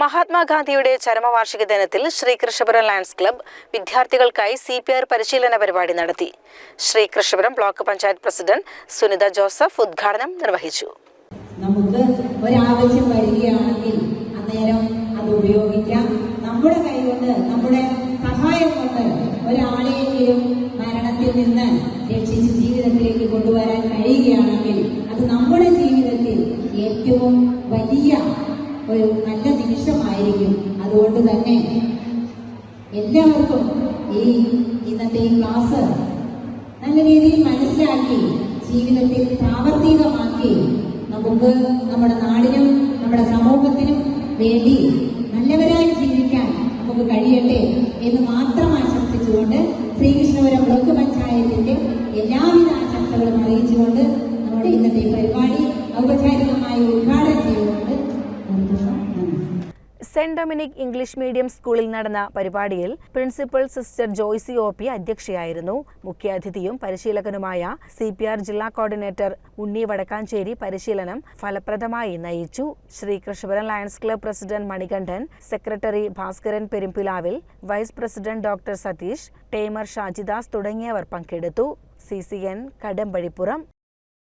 മഹാത്മാഗാന്ധിയുടെ ചരമവാർഷിക ദിനത്തിൽ ശ്രീകൃഷ്ണപുരം ലയൺസ് ക്ലബ്ബ് വിദ്യാർത്ഥികൾക്കായി സി പി ആർ പരിശീലന പരിപാടി നടത്തി. Sreekrishnapuram block panchayat president Sunitha Joseph ഉദ്ഘാടനം നിർവഹിച്ചു. നമുക്ക് ഒരാവശ്യം വരികയാണെങ്കിൽ അന്നേരം അത് ഉപയോഗിക്കാം. നമ്മുടെ കൈകൊണ്ട് നമ്മുടെ സഹായം കൊണ്ട് ഒരാളെയെങ്കിലും മരണത്തിൽ നിന്ന് രക്ഷിച്ച് ജീവിതത്തിലേക്ക് കൊണ്ടുവരാൻ കഴിയുകയാണെങ്കിൽ അത് നമ്മുടെ ജീവിതത്തിൽ ഏറ്റവും വലിയ ഒരു നല്ല നിമിഷമായിരിക്കും അതുകൊണ്ട് തന്നെ എല്ലാവർക്കും ഈ ഇന്നത്തെ ഈ ക്ലാസ് നല്ല രീതിയിൽ മനസ്സിലാക്കി ജീവിതത്തിൽ പ്രാവർത്തികമാക്കി നമുക്ക് നമ്മുടെ നാടിനും നമ്മുടെ സമൂഹത്തിനും വേണ്ടി നല്ലവരായി ജീവിക്കാൻ നമുക്ക് കഴിയട്ടെ എന്ന് മാത്രം ആശംസിച്ചുകൊണ്ട് ശ്രീകൃഷ്ണപുരം ബ്ലോക്ക് പഞ്ചായത്തിന്റെ എല്ലാവിധ ആശംസകളും അറിയിച്ചുകൊണ്ട് നമ്മുടെ ഇന്നത്തെ പരിപാടി സെന്റ് ഡൊമിനിക് ഇംഗ്ലീഷ് മീഡിയം സ്കൂളിൽ നടന്ന പരിപാടിയിൽ principal sister Joycy O P അധ്യക്ഷയായിരുന്നു. മുഖ്യാതിഥിയും പരിശീലകനുമായ സി പി ആർ ജില്ലാ കോർഡിനേറ്റർ ഉണ്ണി വടക്കാഞ്ചേരി പരിശീലനം ഫലപ്രദമായി നയിച്ചു. Sree Krishnapuram lions club president Manikandan secretary Bhaskaran Perumbilavil vice president doctor Satheesh tamer Shajidas തുടങ്ങിയവർ പങ്കെടുത്തു. C C N Kadambazhipuram.